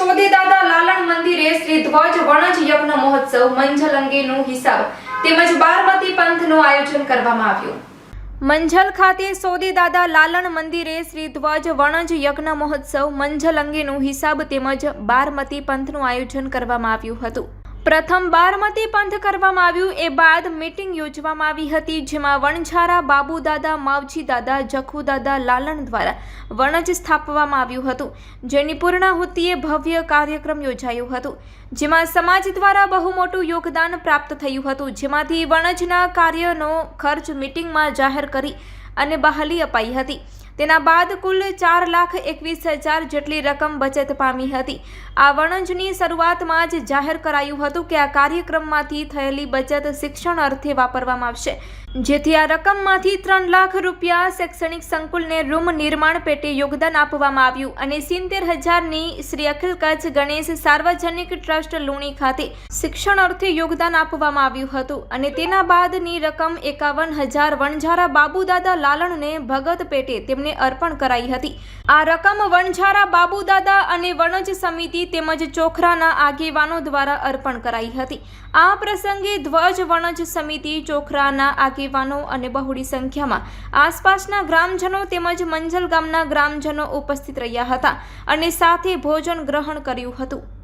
સોદેદાદા લાલણ મંદિરે શ્રી ધ્વજ વણજ યજ્ઞ મહોત્સવ મંજલ અંગેનો હિસાબ તેમજ બારમતી પંથનું આયોજન કરવામાં આવ્યું. મંજલ ખાતે સોદેદાદા લાલણ મંદિરે શ્રી ધ્વજ વણજ યજ્ઞ મહોત્સવ મંજલ અંગેનો હિસાબ તેમજ બારમતી પંથનું આયોજન કરવામાં આવ્યું હતું. પ્રથમ બારમતી પંથ કરવામાં આવ્યું. એ બાદ મીટિંગ યોજવામાં આવી હતી, જેમાં વણઝારા બાબુ દાદા માવજી દાદા જખુ દાદા લાલણ દ્વારા વણજ સ્થાપવામાં આવ્યું હતું. જેની પૂર્ણાહુતિએ ભવ્ય કાર્યક્રમ યોજાયું હતું, જેમાં સમાજ દ્વારા બહુ મોટું યોગદાન પ્રાપ્ત થયું હતું. જેમાંથી વણજના કાર્યનો ખર્ચ મીટિંગમાં જાહેર કરી અને બહાલી અપાઈ હતી. તેના બાદ કુલ ચાર લાખ એકવીસ હજાર જેટલી રકમ બચત પામી હતી. આ વણજની શરૂઆતમાં જ જાહેર કરાયું હતું કે આ કાર્યક્રમમાંથી થયેલી બચત શિક્ષણ અર્થે વાપરવામાં આવશે. જેથી આ રકમમાંથી ત્રણ લાખ રૂપિયા શૈક્ષણિક સંકુલને રૂમ નિર્માણ પેટે યોગદાન આપવામાં આવ્યું અને સિત્તેર હજારની શ્રી અખિલ કચ્છ ગણેશ સાર્વજનિક ટ્રસ્ટ લુણી ખાતે શિક્ષણ અર્થે યોગદાન આપવામાં આવ્યું હતું અને તેના બાદની રકમ એકાવન હજાર વણઝારા બાબુદાદા લાલણને ભગત પેટે તેમને અર્પણ કરાઈ હતી. આ રકમ વણઝારા બાબુદાદા અને વણજ સમિતિ તેમજ ચોખરાના આગેવાનો દ્વારા અર્પણ કરાઈ હતી. આ પ્રસંગે ધ્વજ વણજ સમિતિ, ચોખરાના આગેવાનો અને બહોળી સંખ્યામાં આસપાસના ગ્રામજનો તેમજ મંજલ ગામના ગ્રામજનો ઉપસ્થિત રહ્યા હતા અને સાથે ભોજન ગ્રહણ કર્યું હતું.